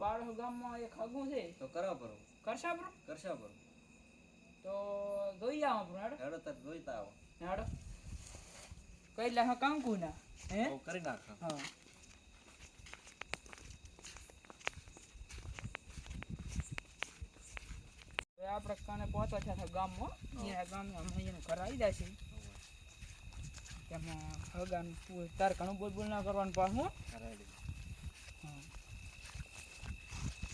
પાડો ગામમાં એક હગું છે. તો કરા પરો કરશા બ્રો? કરશા પરો તો જોઈ આવો બ્રો હેડો. હેડો તાર જોઈતા આવો. હેડો. કઈ લાખ કાંકુ ના. હે? કરી નાખ હા. આપણે કાને પહોંચવા છે ગામમાં. અહીંયા ગામમાં અમે અહીંયા ઘર આવી જાય છે તેમાં હગાનું પૂર તાર ઘણું બોલ બોલ ના કરવાનું પાછું.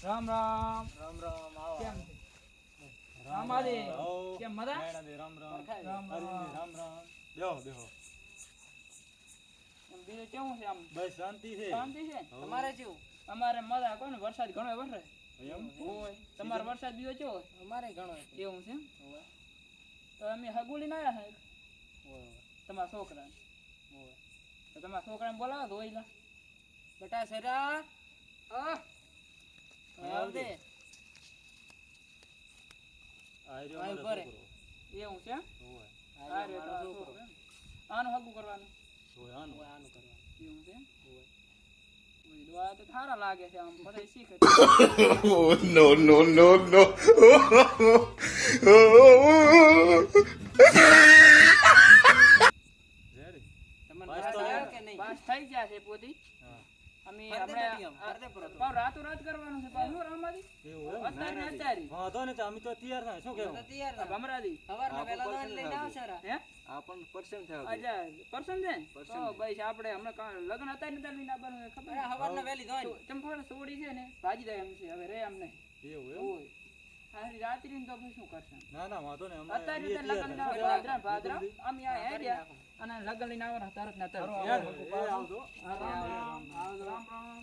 રામ રામ. રામ રામ આવો. કેમ? રામ આદે કેમ મજા? રામ રામ. રામ રામ. રામ રામ. બેહો બેહો એમ બીજું કેવું છે આમ? બસ શાંતિ છે. શાંતિ છે? તમારે જેવું અમારે મજા કોને વરસાદ ઘણો વરસે? એમ? હોય. તમારે વરસાદ બીજો કેવો અમારે ઘણો એવું છે એમ? તો અમે હગુલી ના આવ્યા છે તમારા છોકરા તો તમારા છોકરાને બોલાવો તો હોય બેટા સરા. આ આવજે. આયુ મારો ઘરે. છે? એમ? હોવે. આ રહ્યો તમારો છોકરો. આનું હગું કરવાનું? હોવે, આનું. આનું કરવાનું. એવું છે? તો no, no, no, no. તો થઈ ગયા છે પોતી. હા. અમે આપણે રાતો રાત કરવાનું છે પાછું રામાદી અત્યારે અત્યારે. વાંધો નહીં તો અમે તો તૈયાર થાય શું કેવું તૈયાર આ થાવ. સવારમાં આપો દોડ લઈને આવો થાવ. હે? આ પણ થાય અચ્છા પર્સન છે તો ભાઈ આપણે હમણાં લગ્ન હતા ને ત્યારે આવવાનું ખબર? સવારના વહેલી દોડ ચંપોળ સોડી છે ને? ભાજી દે એમ છે હવે રે અમને એવું એવું રાત્રિ તો શું કરશે? ના ના વાંધો નહીં અમે અત્યારે અમે. તૈયાર થાય. ભાદરા ભાદરા અમે આ હેડ્યા અને લગ્ન લઈને આવવાના તરત ના તરત આવજો. રામ રામ રામ રામ.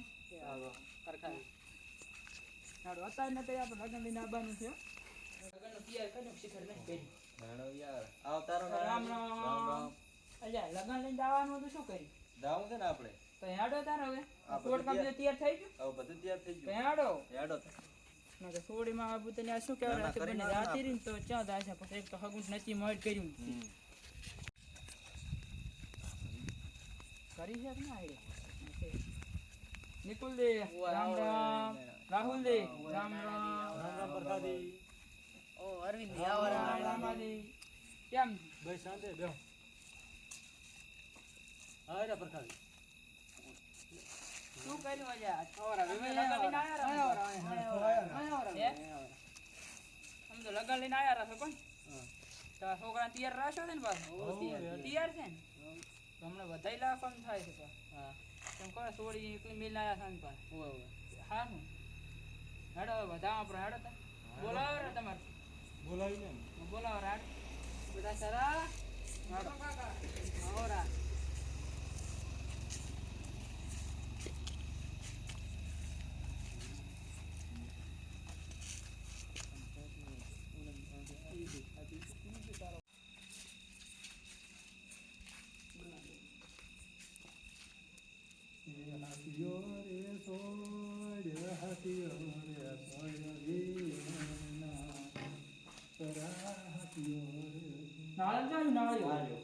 અત્યારે ને અત્યારે આપણે લઈને આવવાનું છે લગ્નનું તૈયાર કર્યું શિખર નહીં કર્યું હેડો યાર. આવ રામ રામ. રામ રામ. અલ્યા લગ્ન લઈને આવવાનું તો શું કરી જાવું છે ને આપણે? તો હેડો તાર હવે. તૈયાર થઈ ગયું? હવે બધું તૈયાર થઈ ગયું. હેડો. હેડો તો સોડીમાં આ બુતને આ શું કહેવાય રાતે બંને રાતે રીન તો ચા થાય પછી એક તો હગું નથી મળ કર્યું. કરી છે કે ના આઈડિયા નિકુલ દે રામ રામ. રાહુલ દે રામ રામ. રામ રામ પ્રસાદી. ઓ અરવિંદ આવો રામ. રામ આદિ. કેમ? ભાઈ શાંતિ બેહો. હા રે પ્રસાદી. શું કર્યું અલ્યા વિવેક લગન લઈને આવ્યા છો પણ છોકરા તૈયાર રાખશો ને પાછો તૈયાર. છે ને તમને બધાય લાખવાનું થાય છે હા તેમ કહો સોડી એકલી મિલ આવ્યા છે ને પાછું. હા શું હેડો બધા આપણે હેડો તા બોલાવો રે તમારે બોલાવી ને. બોલાવો રાડ બધા સારા હેડો. આવરા નાળિયેર ચાલ્યું,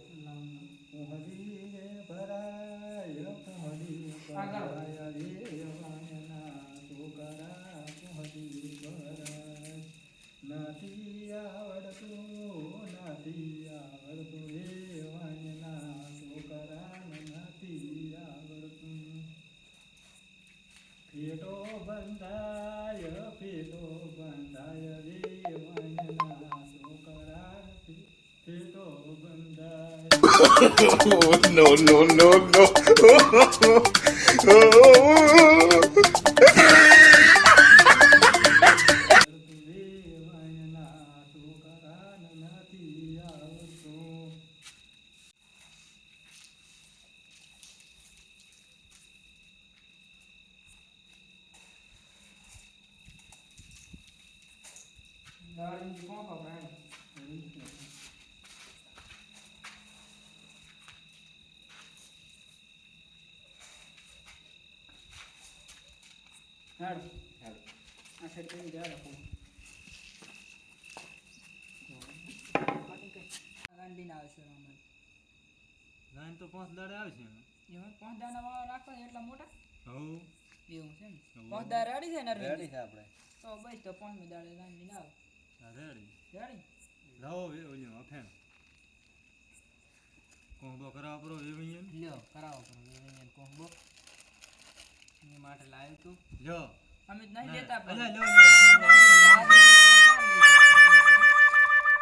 ಪೀಡೋ ಬಂದಾಯ ಪೀಡೋ ಬಂದಾಯ oh, no, no, no, no. Oh, નાળિયેરથી કોણ ખબર હેડો. હેડો. આ સાઈડ કરી દે, હેડો. ગાંધીને આવશે રામા. લાઈન તો પાંચ દાડે આવશે એમાં પાંચ દાડા વાળા રાખવા એટલા મોટા હવ એવું છે ને પાંચ દાડા રેડી છે ને રેડી છે આપણે તો બસ તો પાંચમી દાડે લાઈન ના આવે રેડી રેડી લાવો એ ઓલી અફેણ કોંબો કરાવો પરો વેવિયન લ્યો કરાવો પરો વેવિયન કોંબો ની માટે લાવ્યો તું લ્યો અમે જ નહીં લેતા પણ. લ્યો લ્યો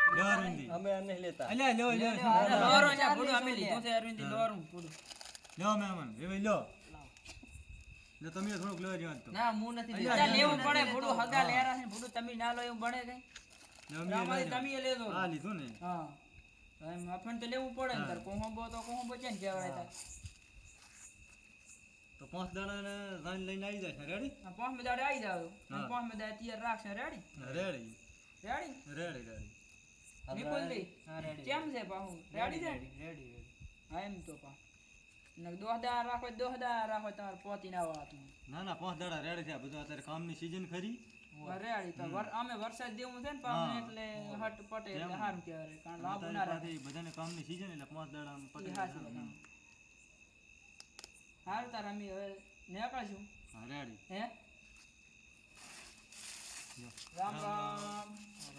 લ્યો અરવિંદી અમે નહીં લેતા અલ્યા લ્યો લ્યો અરે દોરો છે, અમે લીધું છે અરવિંદ દોરું ભૂડું. લ્યો મહેમાન એ લ્યો લે તમે થોડુંક લેવા જેવા તો ના હું નથી લેવું પડે ભૂડું હગા લેરા છે ભૂડું તમે ના લો એવું બને કઈ લીધું ને. હા. આપણને તો લેવું પડે ને તાર કોહંબો તો કોહંબો છે ને કહેવાય તાર. તો પાંચ દાડા ને સાંજ લઈને આવી જાય રેડી? આ પાંચ મિનિટ આવી જાવ પાંચ મિનિટ તૈયાર રાખશે ready? Ready. Ready? Ready ready. નિકુલજી હા કેમ છે પાહુ? રેડી રેડી રેડી હા એમ તો પા દોહ દાર રાખો દોહ દાર રાખો તમારે પોતી ના વાત ના ના પાંચ દાડા રેડી છે બધું અત્યારે કામની સીઝન ખરી. રેડી તો અમે વરસાદ દેવું છે ને પાહુ એટલે હટ પટે એટલે એમ. કહેવાય. કારણ લાંબુ ના રાખે બધાને કામની સીઝન એટલે પાંચ દાડા ઈ પતી હાચી. જાય. વાત. હારું તાર અમે હવે નીકળશું. હા? હે રામ રામ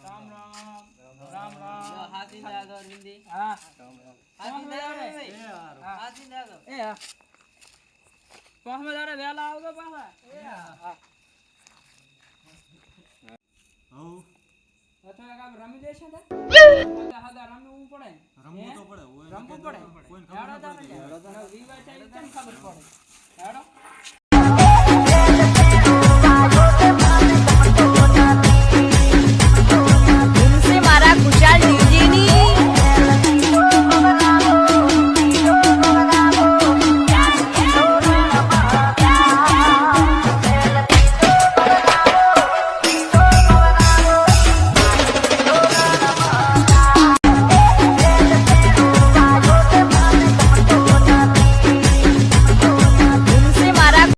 રામ. રામ. રામ રામ. હાથી ને આગળ હા. હાથી ને આગળ એ ભાઈ. હારું. હાથી ને એ હા. પાંચ દાડે વહેલા આવજો પાછા. એ હા. કામ રમી લેશે ને હદા હદા રમવું પડે રમવું તો પડે રમવું પડે. ખબર પડે વિવાહ થાય કેમ ખબર પડે? હેડો